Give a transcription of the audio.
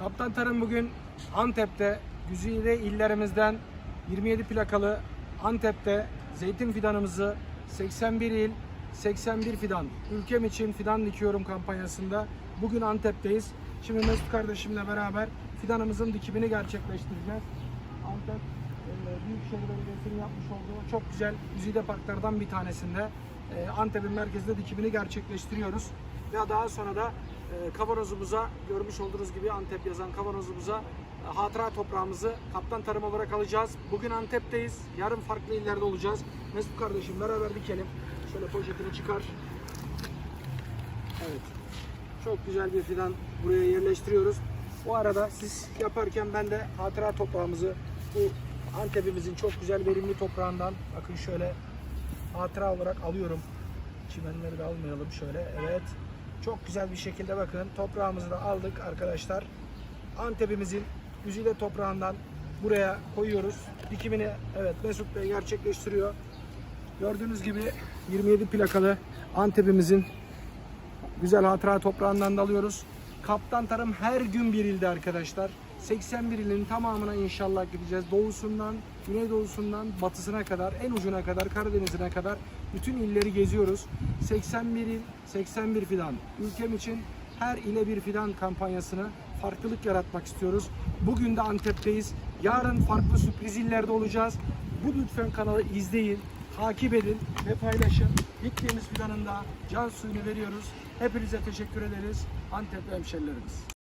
Kaptan Tarım bugün Antep'te, güzide illerimizden 27 plakalı Antep'te zeytin fidanımızı 81 il, 81 fidan. Ülkem için fidan dikiyorum kampanyasında. Bugün Antep'teyiz. Şimdi Mesut kardeşimle beraber fidanımızın dikimini gerçekleştireceğiz. Antep e, Büyükşehir Belediyesi'nin yapmış olduğu çok güzel güzide parklardan bir tanesinde e, Antep'in merkezinde dikimini gerçekleştiriyoruz. Ve daha sonra da kavanozumuza görmüş olduğunuz gibi Antep yazan kavanozumuza e, hatıra toprağımızı kaptan tarım olarak alacağız. Bugün Antep'teyiz. Yarın farklı illerde olacağız. Mesut kardeşim beraber dikelim. Şöyle poşetini çıkar. Evet. Çok güzel bir fidan buraya yerleştiriyoruz. Bu arada siz yaparken ben de hatıra toprağımızı bu Antep'imizin çok güzel verimli toprağından bakın şöyle hatıra olarak alıyorum. Çimenleri de almayalım şöyle. Evet. Çok güzel bir şekilde bakın toprağımızı da aldık arkadaşlar. Antep'imizin güzide toprağından buraya koyuyoruz. Dikimini evet Mesut Bey gerçekleştiriyor. Gördüğünüz gibi 27 plakalı Antep'imizin güzel hatıra toprağından da alıyoruz. Kaptan Tarım her gün bir ilde arkadaşlar. 81 ilin tamamına inşallah gideceğiz. Doğusundan, güneydoğusundan, batısına kadar, en ucuna kadar, Karadeniz'ine kadar bütün illeri geziyoruz. 81 il, 81 fidan. Ülkem için her ile bir fidan kampanyasını farklılık yaratmak istiyoruz. Bugün de Antep'teyiz. Yarın farklı sürpriz illerde olacağız. Bu lütfen kanalı izleyin, takip edin ve paylaşın. Diktiğimiz fidanın da can suyunu veriyoruz. Hepinize teşekkür ederiz. Antep hemşerilerimiz.